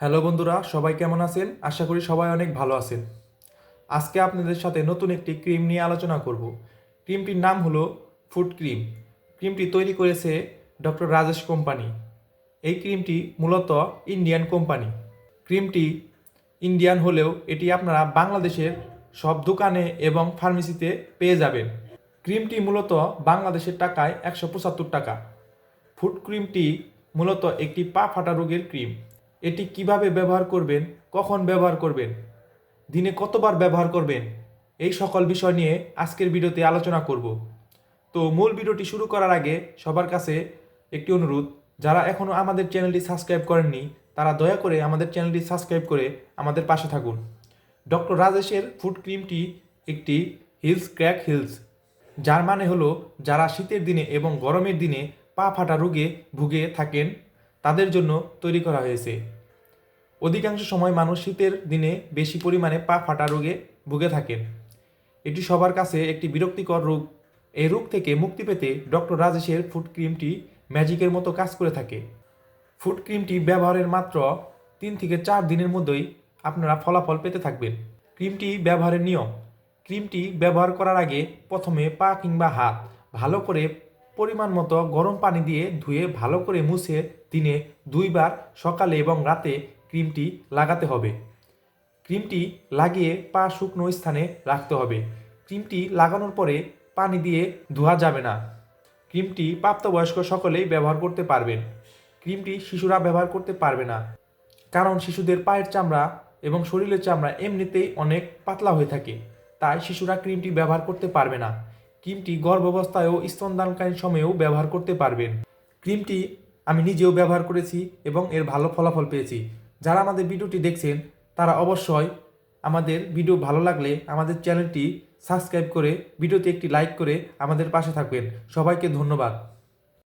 Hello বন্ধুরা, সবাই কেমন আছেন? আশা করি সবাই অনেক ভালো আছেন। আজকে আপনাদের সাথে নতুন একটি ক্রিম নিয়ে আলোচনা করব। ক্রিমটির নাম হলো ফুড ক্রিম। ক্রিমটি তৈরি করেছে ডক্টর রাজেশ কোম্পানি। এই ক্রিমটি মূলত ইন্ডিয়ান কোম্পানি। ক্রিমটি ইন্ডিয়ান হলেও এটি আপনারা বাংলাদেশের সব দোকানে এবং ফার্মেসিতে পেয়ে যাবেন। ক্রিমটি মূলত বাংলাদেশের টাকায় একশো পঁচাত্তর টাকা। ফুড ক্রিমটি মূলত একটি পা ফাটা রোগের ক্রিম। এটি কীভাবে ব্যবহার করবেন, কখন ব্যবহার করবেন, দিনে কতবার ব্যবহার করবেন, এই সকল বিষয় নিয়ে আজকের ভিডিওতে আলোচনা করব। তো মূল ভিডিওটি শুরু করার আগে সবার কাছে একটি অনুরোধ, যারা এখনও আমাদের চ্যানেলটি সাবস্ক্রাইব করেননি, তারা দয়া করে আমাদের চ্যানেলটি সাবস্ক্রাইব করে আমাদের পাশে থাকুন। ডক্টর রাজেশের ফুড ক্রিমটি একটি হিলস ক্র্যাক হিলস, যার মানে হলো যারা শীতের দিনে এবং গরমের দিনে পা ফাটা রোগে ভুগে থাকেন তাদের জন্য তৈরি করা হয়েছে। অধিকাংশ সময় মানুষ শীতের দিনে বেশি পরিমাণে পা ফাটা রোগে ভুগে থাকেন। এটি সবার কাছে একটি বিরক্তিকর রোগ। এই রোগ থেকে মুক্তি পেতে ডক্টর রাজেশের ফুড ক্রিমটি ম্যাজিকের মতো কাজ করে থাকে। ফুড ক্রিমটি ব্যবহারের মাত্র তিন থেকে চার দিনের মধ্যেই আপনারা ফলাফল পেতে থাকবেন। ক্রিমটি ব্যবহারের নিয়ম। ক্রিমটি ব্যবহার করার আগে প্রথমে পা কিংবা হাত ভালো করে পরিমাণ মতো গরম পানি দিয়ে ধুয়ে ভালো করে মুছে দিনে দুইবার সকালে এবং রাতে ক্রিমটি লাগাতে হবে। ক্রিমটি লাগিয়ে পা শুকনো স্থানে রাখতে হবে। ক্রিমটি লাগানোর পরে পানি দিয়ে ধোয়া যাবে না। ক্রিমটি প্রাপ্তবয়স্ক সকলেই ব্যবহার করতে পারবেন। ক্রিমটি শিশুরা ব্যবহার করতে পারবে না। কারণ শিশুদের পায়ের চামড়া এবং শরীরের চামড়া এমনিতেই অনেক পাতলা হয়ে থাকে। তাই শিশুরা ক্রিমটি ব্যবহার করতে পারবে না। ক্রিমটি গর্ভাবস্থায় ও স্তনদানকালীন সময়েও ব্যবহার করতে পারবেন। ক্রিমটি আমি নিজেও ব্যবহার করেছি এবং এর ভালো ফলাফল পেয়েছি। যারা আমাদের ভিডিওটি দেখছেন, তারা অবশ্যই আমাদের ভিডিও ভালো লাগলে আমাদের চ্যানেলটি সাবস্ক্রাইব করে ভিডিওতে একটি লাইক করে আমাদের পাশে থাকবেন। সবাইকে ধন্যবাদ।